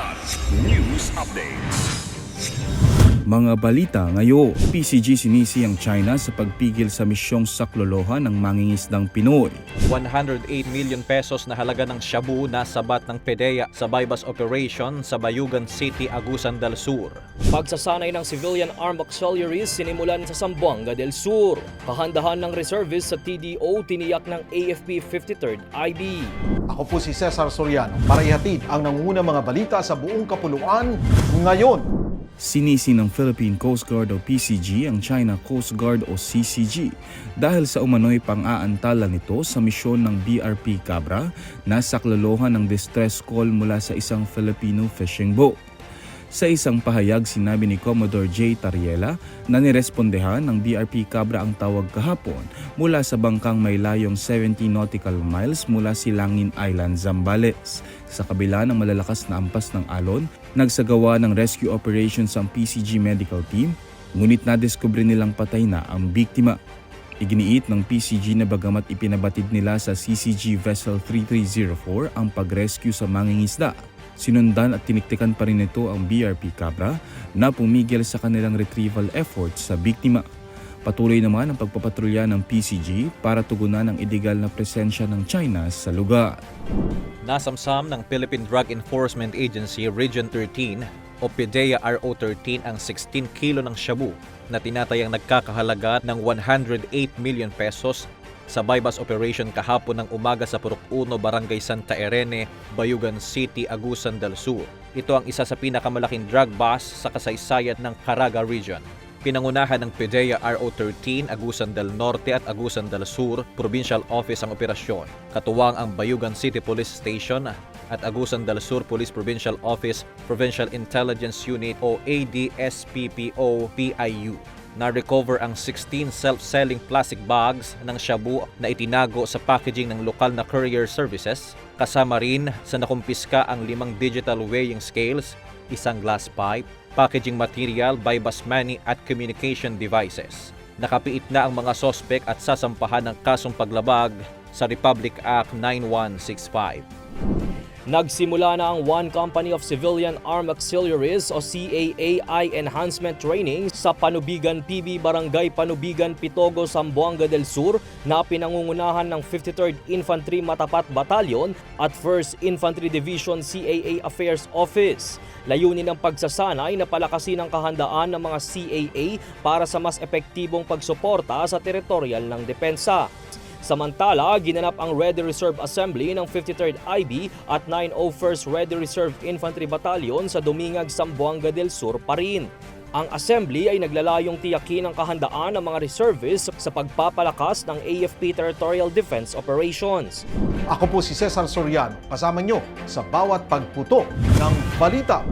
Kilat News Updates. Mga balita ngayon, PCG sinisi ang China sa pagpigil sa misyong saklolohan ng mangingisdang Pinoy. 108 million pesos na halaga ng shabu na sabat ng PDEA sa bypass operation sa Bayugan City, Agusan del Sur. Pagsasanay ng civilian armed auxiliaries sinimulan sa Zamboanga del Sur. Kahandahan ng reservists sa TDO tiniyak ng AFP 53rd IB. Ako po si Cesar Soriano para ihatid ang nangungunang mga balita sa buong kapuluan ngayon. Sinisi ng Philippine Coast Guard o PCG ang China Coast Guard o CCG dahil sa umano'y pang-aantala nito sa misyon ng BRP Cabra na saklolohan ng distress call mula sa isang Filipino fishing boat. Sa isang pahayag, sinabi ni Commodore J. Tariela na nirespondehan ng BRP Cabra ang tawag kahapon mula sa bangkang may layong 70 nautical miles mula Silangin Island, Zambales. Sa kabila ng malalakas na ampas ng alon, nagsagawa ng rescue operations ang PCG medical team, ngunit nadiskubre nilang patay na ang biktima. Iginiit ng PCG na bagamat ipinabatid nila sa CCG Vessel 3304 ang pag-rescue sa mangingisda, sinundan at tiniktikan pa rin ito ang BRP Cabra na pumigil sa kanilang retrieval efforts sa biktima. Patuloy naman ang pagpapatrolya ng PCG para tugunan ang illegal na presensya ng China sa lugar. Nasamsam ng Philippine Drug Enforcement Agency Region 13 o PDEA RO13 ang 16 kilo ng shabu na tinatayang nagkakahalaga ng 108 million pesos sa bypass operation kahapon ng umaga sa Purok 1, Barangay Santa Irene, Bayugan City, Agusan del Sur. Ito ang isa sa pinakamalaking drug bust sa kasaysayan ng Caraga Region. Pinangunahan ng PDEA RO13, Agusan del Norte at Agusan del Sur, Provincial Office ang operasyon. Katuwang ang Bayugan City Police Station at Agusan del Sur Police Provincial Office, Provincial Intelligence Unit o ADSPPO-PIU. Na-recover ang 16 self-selling plastic bags ng shabu na itinago sa packaging ng lokal na courier services. Kasama rin sa nakumpiska ang limang digital weighing scales, isang glass pipe, packaging material, bypass money at communication devices. Nakapiit na ang mga sospek at sasampahan ng kasong paglabag sa Republic Act 9165. Nagsimula na ang One Company of Civilian Armed Auxiliaries o CAAI Enhancement Training sa Panubigan PB Barangay Panubigan Pitogo, Zamboanga del Sur na pinangungunahan ng 53rd Infantry Matapat Battalion at 1st Infantry Division CAA Affairs Office. Layunin ng pagsasanay na palakasin ang kahandaan ng mga CAA para sa mas epektibong pagsuporta sa teritorial ng depensa. Samantala, ginanap ang Ready Reserve Assembly ng 53rd IB at 901st Ready Reserve Infantry Battalion sa Dumingag, Zamboanga del Sur pa rin. Ang assembly ay naglalayong tiyakin ang kahandaan ng mga reservists sa pagpapalakas ng AFP Territorial Defense Operations. Ako po si Cesar Soriano, kasama nyo sa bawat pagputo ng balita.